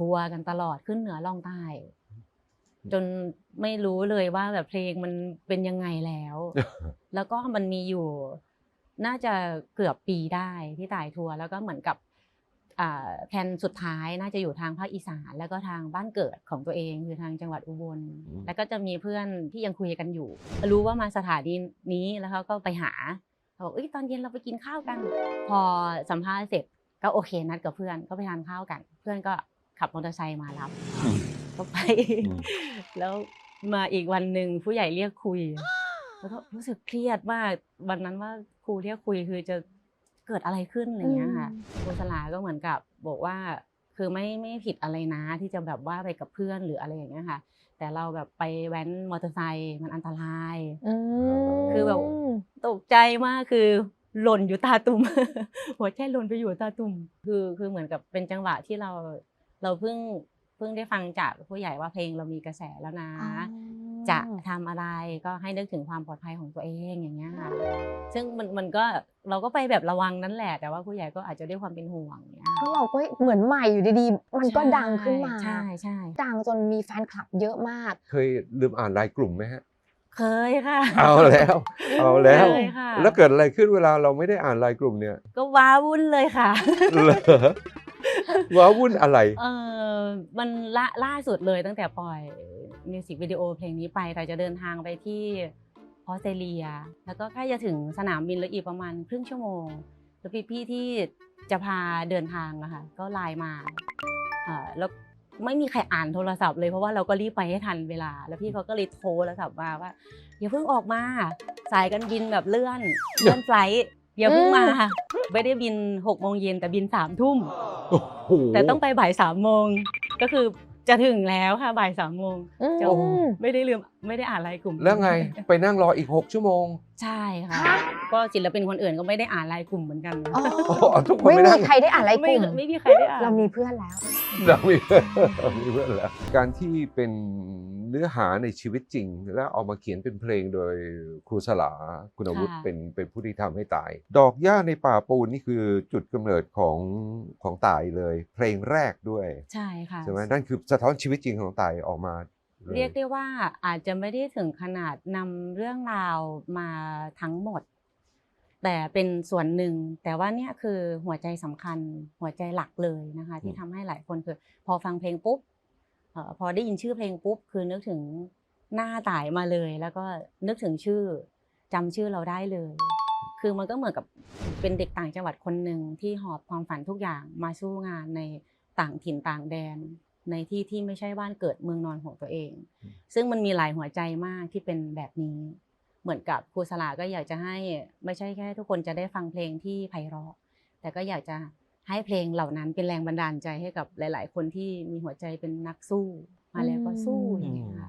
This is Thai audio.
ทัวร์กันตลอดขึ้นเหนือล่องใต้ จนไม่รู้เลยว่าแบบเพลงมันเป็นยังไงแล้ว แล้วก็มันมีอยู่ น่าจะเกือบปีได้ที่ต่ายทัวร์แล้วก็เหมือนกับอ่าแผนสุดท้ายน่าจะอยู่ทางภาคอีสานแล้วก็ทางบ้านเกิดของตัวเองคือทางจังหวัดอุบลอืมแล้วก็จะมีเพื่อนที่ยังคุยกันอยู่ รู้ว่ามาสถานีนี้แล้วเขาก็ไปหาเขาบอกเอ้ยตอนเย็นเราไปกินข้าวกัน พอสัมภาษณ์เสร็จก็โอเคนัดกับเพื่อนก็ไปทานข้าวกัน เพื่อนก็ ขับมอเตอร์ไซค์มารับก็ไปอืมแล้วมาอีกวันหนึ่งผู้ใหญ่เรียกคุย แล้วก็รู้สึกเครียดมากวันนั้นว่าครูเรียกคุยคือจะเกิดอะไรขึ้นอะไรอย่างเงี้ยค่ะครูสลาก็เหมือนกับบอกว่าคือไม่ไม่ผิดอะไรนะที่จะแบบว่าไปกับเพื่อนหรืออะไรอย่างเงี้ยค่ะ แต่เราแบบไปแว้นมอเตอร์ไซค์มันอันตรายอืมคือแบบตกใจมากคือหล่นอยู่ตาตุ่มหัวใจหล่นไปอยู่ตาตุ่มคือคือเหมือนกับเป็นจังหวะที่เรา เราเพิ่งเพิ่งได้ฟังจากผู้ใหญ่ว่าเพลงเรามีกระแสแล้วนะอ๋อจะทำอะไรก็ให้นึกถึงความปลอดภัยของตัวเองอย่างเงี้ยค่ะซึ่งมันมันก็เราก็ไปแบบระวังนั่นแหละ แต่ว่าผู้ใหญ่ก็อาจจะด้วยความเป็นห่วงเนี้ยเพราะเราก็เหมือนใหม่อยู่ดีๆ มันก็ดังขึ้นมาใช่ใช่ดังจนมีแฟนคลับเยอะมาก เคยลืมอ่านรายกลุ่มไหมฮะเคยค่ะ เอาแล้ว เอาแล้วเคยค่ะแล้วเกิดอะไรขึ้นเวลาเราไม่ได้อ่านรายกลุ่มเนี่ย ก็ว้าวุ่นเลยค่ะเหรอ ว้าวุ่นอะไร เออมันล่าล่าสุดเลยตั้งแต่ปล่อยมิวสิกวิดีโอเพลงนี้ไปเราจะเดินทางไปที่ออสเตรเลีย แล้วก็ใกล้จะถึงสนามบินแล้วอีกประมาณครึ่งชั่วโมง แล้วพี่ๆที่จะพาเดินทางอะค่ะก็ไลน์มาเอ่อแล้วไม่มีใครอ่านโทรศัพท์เลยเพราะว่าเราก็รีบไปให้ทันเวลา แล้วพี่เขาก็เลยโทรโทรศัพท์มาว่าอย่าเพิ่งออกมา สายการบินแบบเลื่อนเลื่อนไฟลท์ อย่าเพิ่งมาไม่ได้บินหกโมงเย็นแต่บินสามทุ่มโอ้โหแต่ต้องไปบ่ายสามโมงก็คือจะถึงแล้วค่ะบ่ายสามโมงอืมจะไม่ได้ลืมไม่ได้อ่านรายกลุ่มแล้วไงไปนั่งรออีก 6 ชั่วโมง ใช่ค่ะฮะก็ศิลปินคนอื่นก็ไม่ได้อ่านรายกลุ่มเหมือนกันอ๋อโอ้โหทุกคนไม่ไม่มีนั่งใครได้อ่านอะไรกไม่ลุ่มไม่มีใครได้อ่านเรามีเพื่อนแล้ว เรามีเพื่อนเรามีเพื่อนแล้ว การที่เป็นเนื้อหาในชีวิตจริง แล้วเอามาเขียนเป็นเพลงโดยครูสลาคุณวุฒิเป็นเป็นผู้ที่ทำให้ตาย ดอกหญ้าในป่าปูนนี่คือจุดกำเนิดของของตายเลย เพลงแรกด้วย ใช่ค่ะใช่ไหมนั่นคือสะท้อนชีวิตจริงของตายออกมาลเรียกได้ว่าอาจจะไม่ได้ถึงขนาดนำเรื่องราวมาทั้งหมด แต่เป็นส่วนหนึ่ง แต่ว่าเนี่ยคือหัวใจสำคัญหัวใจหลักเลยนะคะ ที่ทำให้หลายคนคือ พอฟังเพลงปุ๊บเอ่อพอได้ยินชื่อเพลงปุ๊บ คือนึกถึงหน้าต่ายมาเลย แล้วก็นึกถึงชื่อจำชื่อเราได้เลย คือมันก็เหมือนกับเป็นเด็กต่างจังหวัดคนหนึ่งที่หอบความฝันทุกอย่างมาสู้งานในต่างถิ่นต่างแดน ในที่ที่ไม่ใช่บ้านเกิดเมืองนอนของตัวเอง ซึ่งมันมีหลายหัวใจมากที่เป็นแบบนี้ เหมือนกับครูสลาก็อยากจะให้ไม่ใช่แค่ ทุกคนจะได้ฟังเพลงที่ไพเราะ แต่ก็อยากจะให้เพลงเหล่านั้นเป็นแรงบันดาลใจให้กับหลาย ๆ คนที่มีหัวใจเป็นนักสู้ มาแล้วก็สู้อย่างเงี้ยค่ะ